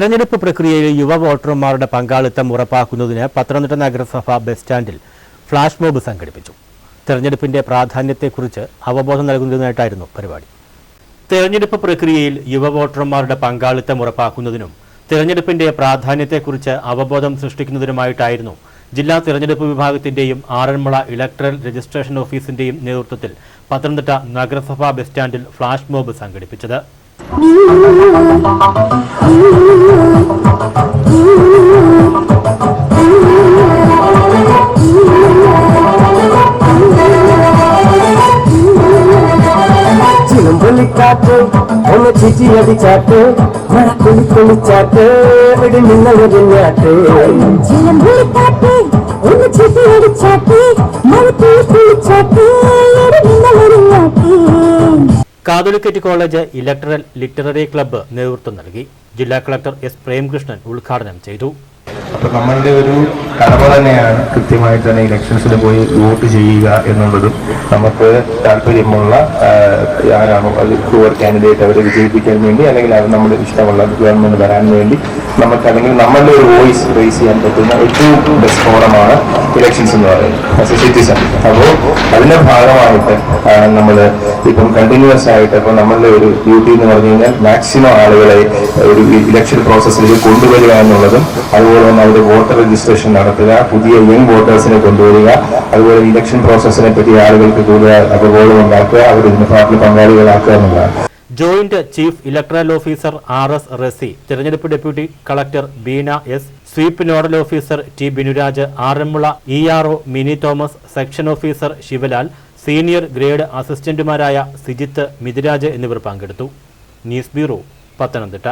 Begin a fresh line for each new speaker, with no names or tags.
തെരഞ്ഞെടുപ്പ് പ്രക്രിയയിൽ യുവ വോട്ടർമാരുടെ പങ്കാളിത്തം ഉറപ്പാക്കുന്നതിന് പത്തനംതിട്ട നഗരസഭ ബസ് സ്റ്റാൻഡിൽ ഫ്ലാഷ് മോബ് സംഘടിപ്പിച്ചു. തെരഞ്ഞെടുപ്പിന്റെ പ്രാധാന്യത്തെക്കുറിച്ച് അവബോധം നൽകുന്നതിനായിട്ടായിരുന്നു പരിപാടി. തെരഞ്ഞെടുപ്പ് പ്രക്രിയയിൽ യുവ വോട്ടർമാരുടെ പങ്കാളിത്തം ഉറപ്പാക്കുന്നതിനും തെരഞ്ഞെടുപ്പിന്റെ പ്രാധാന്യത്തെക്കുറിച്ച് അവബോധം സൃഷ്ടിക്കുന്നതിനുമായിട്ടായിരുന്നു ജില്ലാ തെരഞ്ഞെടുപ്പ് വിഭാഗത്തിന്റെയും ആറന്മുള ഇലക്ട്രൽ രജിസ്ട്രേഷൻ ഓഫീസിന്റെയും നേതൃത്വത്തിൽ പത്തനംതിട്ട നഗരസഭാ ബസ് സ്റ്റാൻഡിൽ ഫ്ലാഷ് മോബ് സംഘടിപ്പിച്ചത്.
ചിലമ്പൊലിക്കാറ്റ് ഒന്ന് ചിച്ചി അടിച്ചാട്ട് മഴ കുളി കുളിച്ചാട്ട് ഇവിടെ നിന്നൊരിഞ്ഞാട്ട്
ചിലമ്പുളിക്കാറ്റ് ഒന്ന് ചീട്ടി അടിച്ചാട്ട് മഴത്തിൽ കുളിച്ചാട്ട് ഒരുങ്ങാട്ട്
Catholicate college electoral literary club നേതൃത്വം നൽകി. ജില്ലാ കളക്ടർ എസ് പ്രേംകൃഷ്ണൻ ഉദ്ഘാടനം ചെയ്തു.
നമ്മളുടെ ഒരു കടമ തന്നെയാണ് കൃത്യമായിട്ട് തന്നെ ഇലക്ഷൻസിൽ പോയി വോട്ട് ചെയ്യുക എന്നുള്ളതും നമുക്ക് താല്പര്യമുള്ള ആരാണോ അത് ഹൂവർ കാൻഡിഡേറ്റ് അവരെ വിജയിപ്പിക്കാൻ വേണ്ടി അല്ലെങ്കിൽ അവർ നമ്മുടെ ഇഷ്ടമുള്ള ഗവൺമെന്റ് വരാൻ വേണ്ടി നമുക്ക് അല്ലെങ്കിൽ നമ്മളുടെ ഒരു വോയിസ് റേസ് ചെയ്യാൻ പറ്റുന്ന ഏറ്റവും ബെസ്റ്റ് ഫോറമാണ് ഇലക്ഷൻസ് എന്ന് പറയുന്നത്. സിറ്റിസൺ അപ്പോൾ അതിന്റെ ഭാഗമായിട്ട് നമ്മൾ ഇപ്പം കണ്ടിന്യൂസ് ആയിട്ട് ഇപ്പം നമ്മളുടെ ഒരു ഡ്യൂട്ടി എന്ന് പറഞ്ഞു കഴിഞ്ഞാൽ മാക്സിമം ആളുകളെ ഒരു ഇലക്ഷൻ പ്രോസസ്സിലേക്ക് കൊണ്ടുവരിക എന്നുള്ളതും അതുപോലെ തന്നെ അവരുടെ വോട്ടർ രജിസ്ട്രേഷൻ നടത്തുക പുതിയ യങ് വോട്ടേഴ്സിനെ കൊണ്ടുവരിക അതുപോലെ ഇലക്ഷൻ പ്രോസസ്സിനെ പറ്റി ആളുകൾക്ക് കൂടുതൽ അവബോധം ഉണ്ടാക്കുക അവർ ഇതിന് പാർട്ടി പങ്കാളികളാക്കുക എന്നുള്ളതാണ്.
Joint chief electoral officer R S Rasi തെരഞ്ഞെടുപ്പ് deputy collector Beena S SVEEP nodal officer T Binuraj Aranmula E R O Mini Thomas section officer Shivalal senior grade അസിസ്റ്റന്റുമാരായ Sijith Mithuraj എന്നിവർ പങ്കെടുത്തു. News bureau Pathanamthitta.